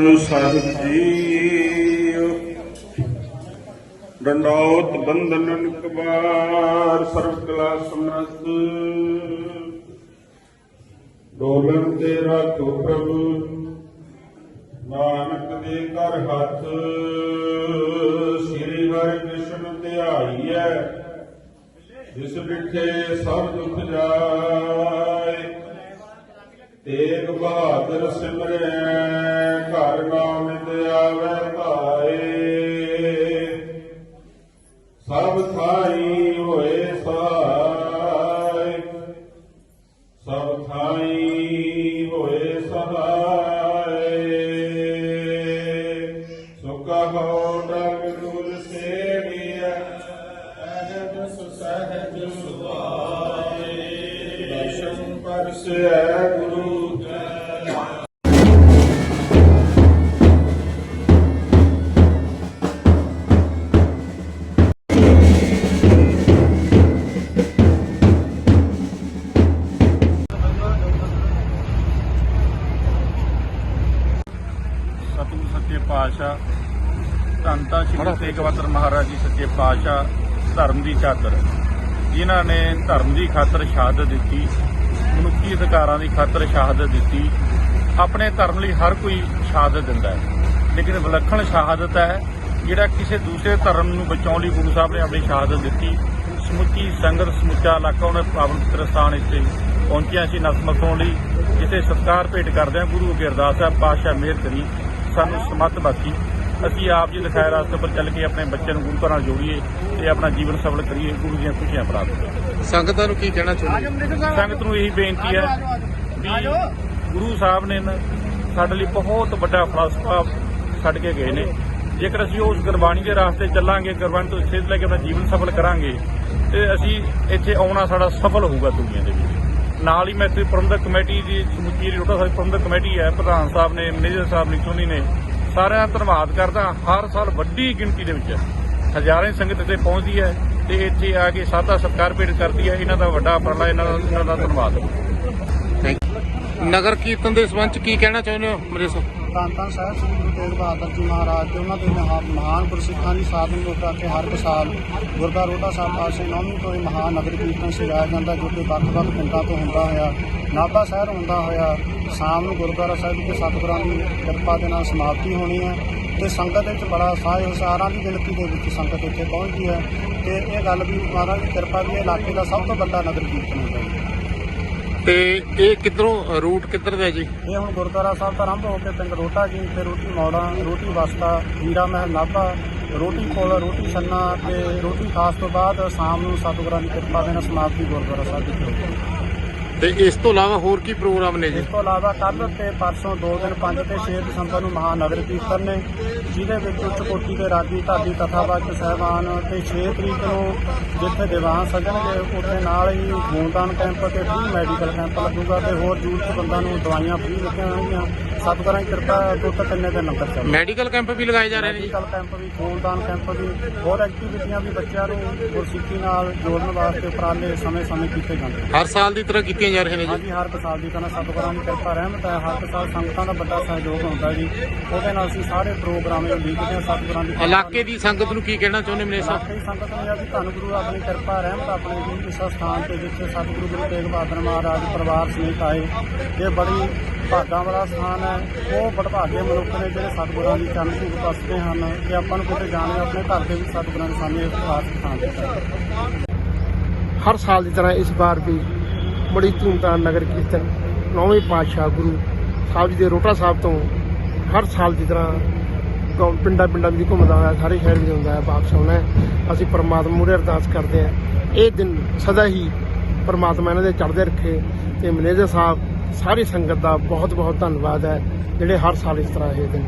ਗੁਰੂ ਸਾਹਿਬ ਜੀ ਡੰਡੌਤ ਬੰਦਨਨ ਕਬਾਰ ਸਰਬ ਕਲਾ ਸਮਰੱਥ ਡੋਲਣ ਤੇ ਰਾਖੋ ਪ੍ਰਭੂ, ਨਾਨਕ ਦੇ ਕਰ ਹੱਥ। ਸ੍ਰੀ ਹਰਿ ਕ੍ਰਿਸ਼ਨ ਧਿਆਈਐ, ਜਿਸ ਬਿਠੇ ਸਭ ਦੁਖ ਜਾਏ। ਤੇਗ ਬਹਾਦਰ ਸਿਮਰੈ। ਸਭ ਹੋਏ ਸਹਾਇ ਸੁਖਾ ਹੋ ਡੰਗ ਦੂਰ ਸੇਵੀਐ ਅਹਦ ਸੁਸਹਿਜ ਸੁਭਾਏ। ਦਰਸ਼ਨ ਪਰਸੈ ਗੁਰੂ ਸੱਚੇ ਪਾਤਸ਼ਾਹ ਧੰਨ ਧੰਨ ਸ਼੍ਰੀ ਤੇਗ ਬਹਾਦਰ ਮਹਾਰਾਜ ਜੀ ਸੱਚੇ ਪਾਤਸ਼ਾਹ ਧਰਮ ਦੀ ਚਾਦਰ ਜਿਨ੍ਹਾਂ ਨੇ ਧਰਮ ਦੀ ਖਾਤਰ ਸ਼ਹਾਦਤ ਦਿੱਤੀ ਮਨੁੱਖੀ ਅਧਿਕਾਰਾਂ ਦੀ ਖਾਤਰ ਸ਼ਹਾਦਤ ਦਿੱਤੀ ਆਪਣੇ ਧਰਮ ਲਈ ਹਰ ਕੋਈ ਸ਼ਹਾਦਤ ਦਿੰਦਾ ਹੈ। ਲੇਕਿਨ ਵਿਲੱਖਣ ਸ਼ਹਾਦਤ ਹੈ ਜਿਹੜਾ ਕਿਸੇ ਦੂਸਰੇ ਧਰਮ ਨੂੰ ਬਚਾਉਣ ਲਈ ਗੁਰੂ ਸਾਹਿਬ ਨੇ ਆਪਣੀ ਸ਼ਹਾਦਤ ਦਿੱਤੀ। ਸਮੁੱਚੀ ਸੰਗਤ ਸਮੁੱਚਾ ਇਲਾਕਾ ਉਹਨੇ ਪਾਵਨ ਪਵਿੱਤਰ ਸਥਾਨ ਇੱਥੇ ਪਹੁੰਚਿਆ ਸੀ ਨਤਮਸਤਕ ਹੋਣ ਲਈ ਜਿੱਥੇ ਸਤਿਕਾਰ ਭੇਟ ਕਰਦੇ ਹਾਂ ਗੁਰੂ ਅੱਗੇ ਅਰਦਾਸ ਹੈ ਪਾਤਸ਼ਾਹ ਮਿਹਰ ਕਰੀ। ਸਾਨੂੰ ਸਮਤ ਬਖਸ਼ੀ। ਅਸੀਂ ਆਪ ਜੀ ਦਿਖਾਏ ਰਸਤੇ ਪਰ ਚੱਲ ਕੇ ਆਪਣੇ ਬੱਚਿਆਂ ਨੂੰ ਗੁਰੂ ਘਰ ਨਾਲ ਜੋੜੀਏ ਤੇ ਆਪਣਾ ਜੀਵਨ ਸਫਲ ਕਰੀਏ ਗੁਰੂ ਦੀਆਂ ਖੁਸ਼ੀਆਂ ਪ੍ਰਾਪਤ ਕਰੀਏ। ਸੰਗਤਾਂ ਨੂੰ ਕੀ ਕਹਿਣਾ ਚਾਹੁੰਦੇ ਸੰਗਤ ਨੂੰ ਇਹੀ ਬੇਨਤੀ ਹੈ ਵੀ ਗੁਰੂ ਸਾਹਿਬ ਨੇ ਨਾ ਸਾਡੇ ਲਈ ਬਹੁਤ ਵੱਡਾ ਫਲਸਫਾ ਛੱਡ ਕੇ ਗਏ ਨੇ। ਜੇਕਰ ਅਸੀਂ ਉਸ ਗੁਰਬਾਣੀ ਦੇ ਰਾਸਤੇ ਚੱਲਾਂਗੇ ਗੁਰਬਾਣੀ ਤੋਂ ਸਿੱਧ ਲੈ ਕੇ ਆਪਣਾ ਜੀਵਨ ਸਫਲ ਕਰਾਂਗੇ ਤੇ ਅਸੀਂ ਇੱਥੇ ਆਉਣਾ ਸਾਡਾ ਸਫਲ ਹੋਊਗਾ ਦੁਨੀਆ ਦੇ ਵਿੱਚ। ਨਾਲ ਹੀ ਮੈਂ ਪ੍ਰਬੰਧਕ ਕਮੇਟੀ ਦੀ ਸਮੁੱਚੀ ਰੋਟਾ ਸਾਹਿਬ ਪ੍ਰਬੰਧਕ ਕਮੇਟੀ ਹੈ, ਪ੍ਰਧਾਨ ਸਾਹਿਬ ਨੇ, ਮੈਨੇਜਰ ਸਾਹਿਬ ਨੇ ਚੋਣੀ ਨੇ, ਸਾਰਿਆਂ ਦਾ ਧੰਨਵਾਦ ਕਰਦਾ ਹਰ ਸਾਲ ਵੱਡੀ ਗਿਣਤੀ ਦੇ ਵਿੱਚ ਹਜ਼ਾਰਾਂ ਸੰਗਤ ਇੱਥੇ ਪਹੁੰਚਦੀ ਹੈ ਤੇ ਇੱਥੇ ਆ ਕੇ ਸਾਦਾ ਸਤਿਕਾਰ ਭੇਟ ਕਰਦੀ ਹੈ। ਇਹਨਾਂ ਦਾ ਵੱਡਾ ਉਪਰਾਲਾ ਇਹਨਾਂ ਦਾ ਇਹਨਾਂ ਦਾ ਧੰਨਵਾਦ। ਨਗਰ ਕੀਰਤਨ ਦੇ ਸੰਬੰਧ ਚ ਕੀ ਕਹਿਣਾ ਚਾਹੁੰਦੇ ਹੋ ਮੇਰੇ ਸਾਹਿਬ? ਧੰਨ ਧੰਨ ਸਾਹਿਬ ਸ੍ਰੀ ਗੁਰੂ ਤੇਗ ਬਹਾਦਰ ਜੀ ਮਹਾਰਾਜ ਤੇ ਉਹਨਾਂ ਦੇ ਮਹਾ- ਮਹਾਨ ਗੁਰਸਿੱਖਾਂ ਦੀ ਸਾਧਨ ਨੂੰ ਕੇ ਹਰ ਇੱਕ ਸਾਲ ਗੁਰਦਾ ਰੋਡਾ ਸਾਹਿਬ ਪਾਸੇ ਨੌਵੀਂ ਤੋਂ ਇਹ ਮਹਾਨ ਨਗਰ ਕੀਰਤਨ ਸਜਾਇਆ ਜਾਂਦਾ ਜੋ ਕਿ ਵੱਖ-ਵੱਖ ਪਿੰਡਾਂ ਤੋਂ ਹੁੰਦਾ ਹੋਇਆ, ਨਾਭਾ ਸ਼ਹਿਰ ਹੁੰਦਾ ਹੋਇਆ, ਸ਼ਾਮ ਨੂੰ ਗੁਰਦੁਆਰਾ ਸਾਹਿਬ ਦੇ ਸਤਿਗੁਰਾਂ ਦੀ ਕਿਰਪਾ ਦੇ ਨਾਲ ਸਮਾਪਤੀ ਹੋਣੀ ਹੈ ਤੇ ਸੰਗਤ ਵਿੱਚ ਬੜਾ ਸਾਹ ਹਜ਼ਾਰਾਂ ਦੀ ਗਿਣਤੀ ਦੇ ਵਿੱਚ ਸੰਗਤ ਇੱਥੇ ਪਹੁੰਚਦੀ ਹੈ ਤੇ ਇਹ ਗੱਲ ਵੀ ਮਹਾਰਾਜ ਦੀ ਕਿਰਪਾ ਵੀ ਇਹ ਇਲਾਕੇ ਦਾ ਸਭ ਤੋਂ ਵੱਡਾ ਨਗਰ ਕੀਰਤਨ ਹੈ। ਤੇ ਇਹ ਕਿੱਧਰੋਂ ਰੂਟ ਕਿੱਧਰ ਦਾ ਜੀ? ਇਹ ਹੁਣ ਗੁਰਦੁਆਰਾ ਸਾਹਿਬ ਤੋਂ ਆਰੰਭ ਹੋ ਕੇ ਪਿੰਡ ਰੋਟਾ ਜੀ, ਤੇ ਰੋਟੀ ਮੌੜਾ, ਰੋਟੀ ਵਸਤਾ ਵੀਰਾ ਮਹਿਲ, ਨਾਭਾ, ਰੋਟੀ ਕੋਲ ਰੋਟੀ ਛੰਨਾ ਤੇ ਰੋਟੀ ਖਾਸ ਤੋਂ ਬਾਅਦ ਸ਼ਾਮ ਨੂੰ ਸਤਿਗੁਰਾਂ ਦੀ ਕਿਰਪਾ ਦੇ ਨਾਲ ਸਮਾਪਤੀ ਗੁਰਦੁਆਰਾ ਸਾਹਿਬ ਦੀ ਹੋਊਗੀ ਤੇ ਇਸ ਤੋਂ ਇਲਾਵਾ ਹੋਰ ਕੀ ਪ੍ਰੋਗਰਾਮ ਨੇ ਜੀ? ਇਸ ਤੋਂ ਇਲਾਵਾ ਕੱਲ੍ਹ ਤੇ ਪਰਸੋਂ 2 ਦਿਨ 5 ਤੇ 6 ਦਸੰਬਰ ਨੂੰ ਮਹਾਨਗਰ ਕੀਰਤਨ ਨੇ, ਜਿਹਦੇ ਵਿੱਚ ਉੱਚ ਕੋਟੀ ਦੇ ਰਾਗੀ ਢਾਡੀ ਤਥਾਵਾਚਕ ਸਹਿਬਾਨ ਤੇ 6 ਤਰੀਕ ਨੂੰ ਜਿੱਥੇ ਦੀਵਾਨ ਸੱਜਣਗੇ, ਉੱਥੇ ਨਾਲ ਹੀ ਖੂਨਦਾਨ ਕੈਂਪ ਤੇ ਫ੍ਰੀ ਮੈਡੀਕਲ ਕੈਂਪ ਲੱਗੂਗਾ ਤੇ ਹੋਰ ਜ਼ਰੂਰਤਮੰਦਾਂ ਨੂੰ ਦਵਾਈਆਂ ਫ੍ਰੀ ਦਿੱਤੀਆਂ ਜਾਣਗੀਆਂ। ਸਤਿਗੁਰਾਂ ਦੀ ਕਿਰਪਾ ਤੋਂ ਤਾਂ ਤਿੰਨੇ ਦਿਨ ਲੰਗਰ ਚੱਲੇਗਾ ਮੈਡੀਕਲ ਕੈਂਪ ਵੀ ਲਗਾਏ ਜਾ ਰਹੇ ਨੇ ਜੀ। ਮੈਡੀਕਲ ਕੈਂਪ ਵੀ ਖੂਨਦਾਨ ਕੈਂਪ ਵੀ ਹੋਰ ਐਕਟੀਵਿਟੀਆਂ ਵੀ ਬੱਚਿਆਂ ਨੂੰ ਗੁਰਸਿੱਖੀ ਨਾਲ ਜੋੜਨ ਵਾਸਤੇ ਉਪਰਾਲੇ ਸਮੇਂ-ਸਮੇਂ ਕੀਤੇ ਜਾਂਦੇ ਨੇ। ਹਰ ਸਾਲ ਦੀ ਤਰ੍ਹਾਂ ਕੀਤੀਆਂ ਜਾ ਰਹੀਆਂ ਨੇ ਜੀ। ਹਾਂਜੀ ਹਰ ਸਾਲ ਦੀ ਤਰ੍ਹਾਂ ਸਤਿਗੁਰਾਂ ਦੀ ਕਿਰਪਾ ਰਹਿਮਤ ਹੈ ਹਰ ਸਾਲ ਸੰਗਤਾਂ ਦਾ ਵੱਡਾ ਸਹਿਯੋਗ ਹੁੰਦਾ ਜੀ। ਉਹਦੇ ਨਾਲ ਅਸੀਂ ਸਾਰੇ ਪ੍ਰੋਗਰਾਮ ਇਹ ਉਲੀਕਦੇ ਹਾਂ ਸਤਿਗੁਰਾਂ ਦੀ ਇਲਾਕੇ ਦੀ ਸੰਗਤ ਨੂੰ ਕੀ ਕਹਿਣਾ ਚਾਹੁੰਦੇ ਮੇਰੇ ਸਾਹਿਬ ਇਲਾਕੇ ਦੀ ਸੰਗਤ ਨੂੰ ਵੀ ਧੰਨ ਗੁਰੂ ਆਪਣੀ ਕਿਰਪਾ ਰਹਿਮਤ ਆਪਣੇ ਜੀ ਇਸ ਸਥਾਨ ਤੇ ਜਿੱਥੇ ਸਤਿਗੁਰੂ ਗੁਰੂ ਤੇਗ ਬਹਾਦਰ ਮਹਾਰਾਜ ਪਰਿਵਾਰ ਸਮੇਤ ਆਏ। ਇਹ ਬੜੀ ਭਾਗਾਂ ਵਾਲਾ ਸਥਾਨ ਹੈ। ਉਹ ਬੜਭਾਗੇ ਮਨੁੱਖ ਨੇ ਜਿਹੜੇ ਸਤਿਗੁਰਾਂ ਦੀ ਚਰਨ ਧੂਪ ਦੱਸਦੇ ਹਨ ਕਿ ਆਪਾਂ ਨੂੰ ਕਿਤੇ ਜਾਣੇ ਆਪਣੇ ਘਰ ਦੇ ਵਿੱਚ ਸਤਿਗੁਰਾਂ ਨੇ ਸਾਨੂੰ ਇਸ ਖਾਸ ਸਥਾਨ ਦਿੱਤਾ ਹਰ ਸਾਲ ਦੀ ਤਰ੍ਹਾਂ ਇਸ ਵਾਰ ਵੀ ਬੜੀ ਧੂਮਧਾਮ ਨਗਰ ਕੀਰਤਨ ਨੌਵੇਂ ਪਾਤਸ਼ਾਹ ਗੁਰੂ ਸਾਹਿਬ ਜੀ ਦੇ ਰੋਟਾ ਸਾਹਿਬ ਤੋਂ ਹਰ ਸਾਲ ਦੀ ਤਰ੍ਹਾਂ ਪਿੰਡਾਂ ਪਿੰਡਾਂ ਵਿੱਚ ਘੁੰਮਦਾ ਹੋਇਆ, ਸਾਰੇ ਸ਼ਹਿਰ ਵਿੱਚ ਹੁੰਦਾ ਹੈ ਵਾਪਸ ਆਉਣਾ ਹੈ। ਅਸੀਂ ਪਰਮਾਤਮਾ ਮੂਹਰੇ ਅਰਦਾਸ ਕਰਦੇ ਹਾਂ। ਇਹ ਦਿਨ ਸਦਾ ਹੀ ਪਰਮਾਤਮਾ ਇਹਨਾਂ ਦੇ ਚੜ੍ਹਦੇ ਰੱਖੇ ਤੇ ਮੈਨੇਜਰ ਸਾਹਿਬ ਸਾਰੀ ਸੰਗਤ ਦਾ ਬਹੁਤ ਬਹੁਤ ਧੰਨਵਾਦ ਹੈ ਜਿਹੜੇ ਹਰ ਸਾਲ ਇਸ ਤਰ੍ਹਾਂ ਇਹ ਦਿਨ